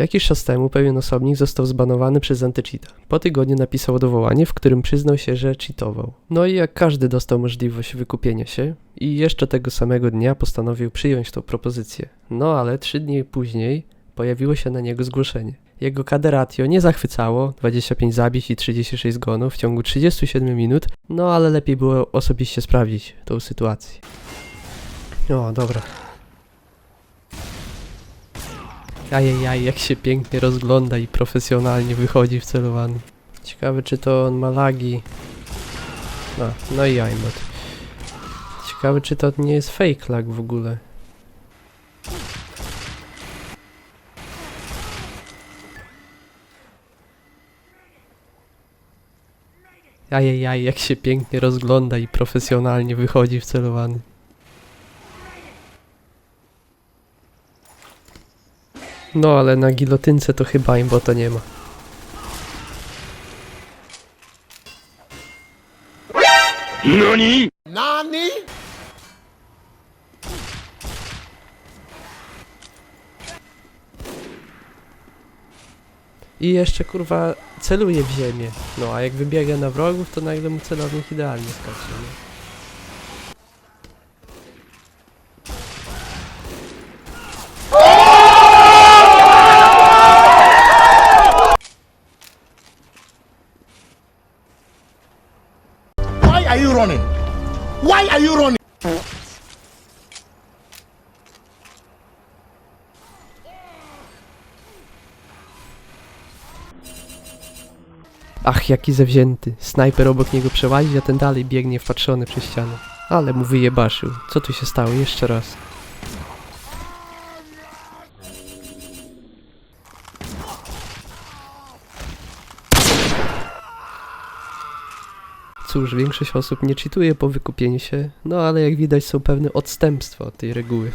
Jakiś czas temu pewien osobnik został zbanowany przez antycheata. Po tygodniu napisał odwołanie, w którym przyznał się, że cheatował. No i jak każdy dostał możliwość wykupienia się i jeszcze tego samego dnia postanowił przyjąć tą propozycję. No ale trzy dni później pojawiło się na niego zgłoszenie. Jego kaderatio nie zachwycało, 25 zabić i 36 zgonów w ciągu 37 minut, no ale lepiej było osobiście sprawdzić tą sytuację. O, dobra. Ajajaj, jak się pięknie rozgląda i profesjonalnie wychodzi w celowany. Ciekawe, czy to on ma lagi. No, no i aimbot. Ciekawe, czy to nie jest fake lag w ogóle. Ajajaj, jak się pięknie rozgląda i profesjonalnie wychodzi w celowany. No, ale na gilotynce to chyba imbota nie ma. I jeszcze kurwa celuje w ziemię. No a jak wybiega na wrogów, to nagle mu celownik idealnie skacze. Nie? Why are you running? Why are you running? Ach, jaki zawzięty. Snajper obok niego przełazi, a ten dalej biegnie wpatrzony przez ścianę. Ale mu wyjebaszył. Co tu się stało? Jeszcze raz. Cóż, większość osób nie cheatuje po wykupieniu się, no ale jak widać są pewne odstępstwa od tej reguły.